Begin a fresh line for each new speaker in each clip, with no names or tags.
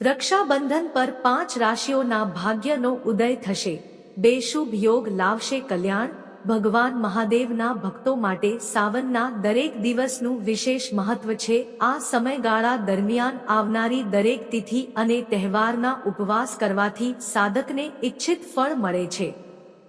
રક્ષાબંધન પર પાંચ રાશિઓના ભાગ્યનો ઉદય થશે. બે યોગ લાવશે કલ્યાણ, ભગવાન મહાદેવના ભક્તો માટે સાવનના દરેક દિવસનું વિશેષ મહત્વ છે. આ સમયગાળા દરમિયાન આવનારી દરેક તિથિ અને તહેવારના ઉપવાસ કરવાથી સાધકને ઇચ્છિત ફળ મળે છે.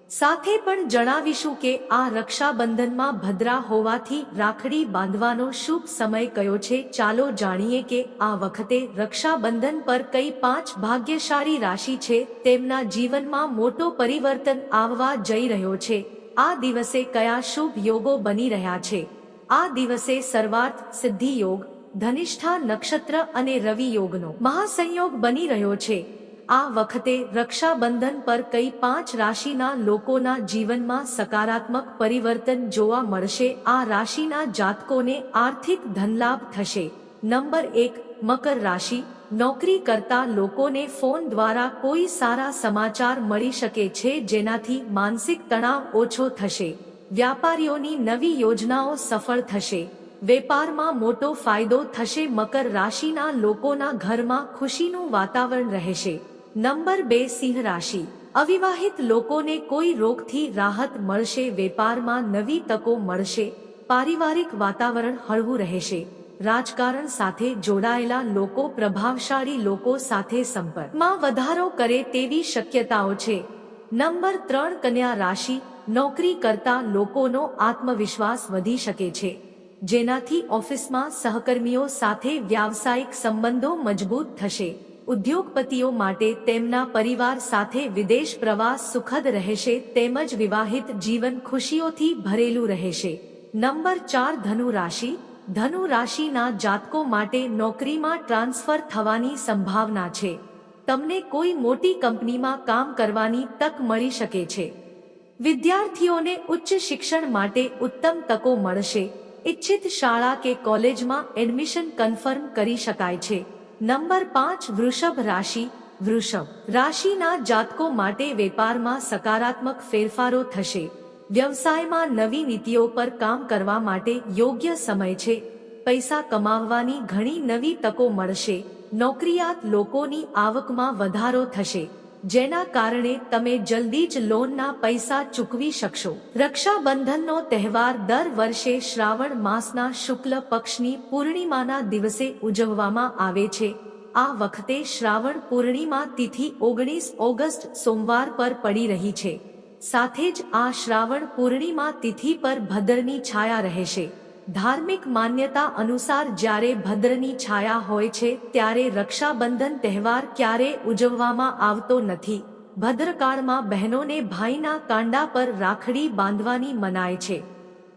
સાથે પણ જણાવીશું કે આ રક્ષાબંધનમાં ભદ્રા હોવાથી રાખડી બાંધવાનો શુભ સમય કયો છે. ચાલો જાણીએ કે આ વખતે રક્ષાબંધન પર કઈ પાંચ ભાગ્યશાળી રાશિ છે. તેમના જીવનમાં મોટો પરિવર્તન આવવા જઈ રહ્યો છે. આ દિવસે કયા શુભ યોગો બની રહ્યા છે? આ દિવસે સર્વાર્થ, સિદ્ધિ યોગ, ધનિષ્ઠા નક્ષત્ર અને રવિ યોગનો મહાસંયોગ બની રહ્યો છે. આ વખતે રક્ષાબંધન પર કઈ પાંચ રાશિના લોકોના જીવનમાં સકારાત્મક પરિવર્તન જોવા મળશે? આ રાશિના જાતકોને આર્થિક ધનલાભ થશે. નંબર એક, મકર રાશિ. નોકરી કરતા લોકોને ફોન દ્વારા કોઈ સારા સમાચાર મળી શકે છે જેનાથી માનસિક તણાવ ઓછો થશે. વ્યાપારીઓની નવી યોજનાઓ સફળ થશે. વેપારમાં મોટો ફાયદો થશે. મકર રાશિના લોકોના ઘરમાં ખુશીનું વાતાવરણ રહેશે. નંબર બે સિંહ રાશિ. અવિવાહિત લોકોને કોઈ રોગથી રાહત મળશે, વેપારમાં નવી તકો મળશે, પારિવારિક વાતાવરણ હળવું રહેશે. રાજકારણ સાથે જોડાયેલા લોકો, પ્રભાવશાળી લોકો સાથે સંપર્કમાં વધારો કરે તેવી શક્યતાઓ છે. નંબર ત્રણ કન્યા રાશિ. નોકરી કરતા લોકોનો આત્મવિશ્વાસ વધી શકે છે. જેનાથી ઓફિસમાં સહકર્મીઓ સાથે વ્યાવસાયિક સંબંધો મજબૂત થશે. ઉદ્યોગપતિઓ માટે તેમના પરિવાર સાથે વિદેશ પ્રવાસ સુખદ રહેશે તેમજ વિવાહિત જીવન ખુશીઓથી ભરેલું રહેશે. નંબર ચાર ધનુ રાશિ. ધનુ રાશિના જાતકો માટે નોકરીમાં ટ્રાન્સફર થવાની સંભાવના છે. તમને કોઈ મોટી કંપનીમાં કામ કરવાની તક મળી શકે છે. વિદ્યાર્થીઓને ઉચ્ચ શિક્ષણ માટે ઉત્તમ તકો મળશે. ઈચ્છિત શાળા કે કોલેજમાં એડમિશન કન્ફર્મ કરી શકાય છે. નંબર પાંચ વૃષભ રાશિ. વૃષભ રાશિના જાતકો માટે વેપારમાં સકારાત્મક ફેરફારો થશે. વ્યવસાયમાં નવી નીતિઓ પર કામ કરવા માટે યોગ્ય સમય છે. પૈસા કમાવવાની ઘણી નવી તકો મળશે. નોકરિયાત લોકોની આવકમાં વધારો થશે. જેના કારણે તમે જલ્દી જ લોનના પૈસા ચૂકવી શકશો. રક્ષાબંધનનો તહેવાર દર વર્ષે શ્રાવણ માસના શુક્લ પક્ષની પૂર્ણિમાના દિવસે ઉજવવામાં આવે છે. આ વખતે શ્રાવણ પૂર્ણિમા તિથિ ઓગણીસ ઓગસ્ટ સોમવાર પર પડી રહી છે. સાથે જ આ શ્રાવણ પૂર્ણિમા તિથિ પર ભદ્રની છાયા રહેશે. ધાર્મિક માન્યતા અનુસાર જ્યારે ભદ્રની છાયા હોય છે, ત્યારે રક્ષાબંધન તહેવાર ક્યારે ઉજવવામાં આવતો નથી. ભદ્રકાળમાં બહેનોને ભાઈના કાંડા પર રાખડી બાંધવાની મનાય છે.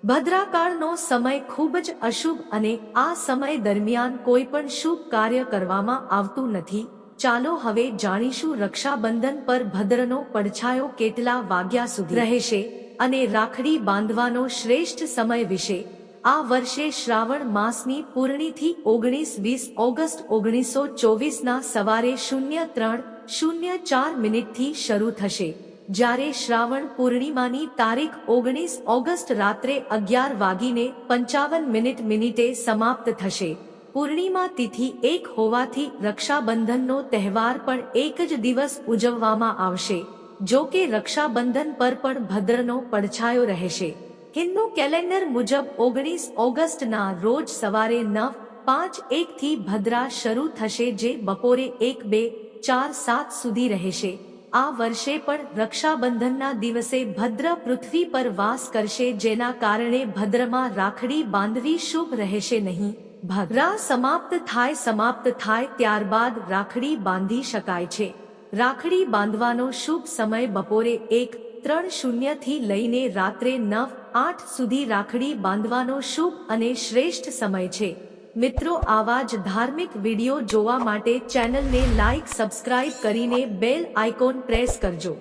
ભદ્રાકાળનો સમય ખૂબ જ અશુભ અને આ સમય દરમિયાન કોઈ પણ શુભ કાર્ય કરવામાં આવતું નથી. ચાલો હવે જાણીશું રક્ષાબંધન પર ભદ્રનો પડછાયો કેટલા વાગ્યા સુધી રહેશે અને રાખડી બાંધવાનો શ્રેષ્ઠ સમય વિશે. આ વર્ષે શ્રાવણ માસની પૂર્ણિથી ઓગણીસ વીસ ઓગસ્ટ ઓગણીસો ચોવીસના સવારે શૂન્ય ત્રણ, શૂન્ય ચાર મિનિટથી શરૂ થશે. જ્યારે શ્રાવણ પૂર્ણિમાની તારીખ ઓગણીસ ઓગસ્ટ રાત્રે અગિયાર વાગીને પંચાવન મિનિટ મિનિટે સમાપ્ત થશે. પૂર્ણિમા તિથિ એક હોવાથી રક્ષાબંધનનો તહેવાર પણ એક જ દિવસ ઉજવવામાં આવશે. જો કે રક્ષાબંધન પર પણ ભદ્રનો પડછાયો રહેશે. હિન્દુ કેલેન્ડર મુજબ ઓગણીસ ઓગસ્ટના રોજ સવારે નવ, પાંચ એક થી ભદ્રા શરૂ થશે જે બપોરે એક, બે, ચાર, સાત સુધી રહેશે. આ વર્ષે પણ રક્ષાબંધનના દિવસે ભદ્ર પૃથ્વી પર વાસ કરશે જેના કારણે ભદ્રમાં રાખડી બાંધવી શુભ રહેશે નહીં. ભદ્રા સમાપ્ત થાય સમાપ્ત થાય ત્યારબાદ રાખડી બાંધી શકાય છે. રાખડી બાંધવાનો શુભ સમય બપોરે એક ત્રણ શૂન્યથી લઈને રાત્રે નવ, આઠ સુધી રાખડી બાંધવાનો શુભ અને શ્રેષ્ઠ સમય છે. મિત્રો, આવા જ ધાર્મિક વીડિયો જોવા માટે ચેનલને લાઇક સબસ્ક્રાઇબ કરીને બેલ આઇકોન પ્રેસ કરજો.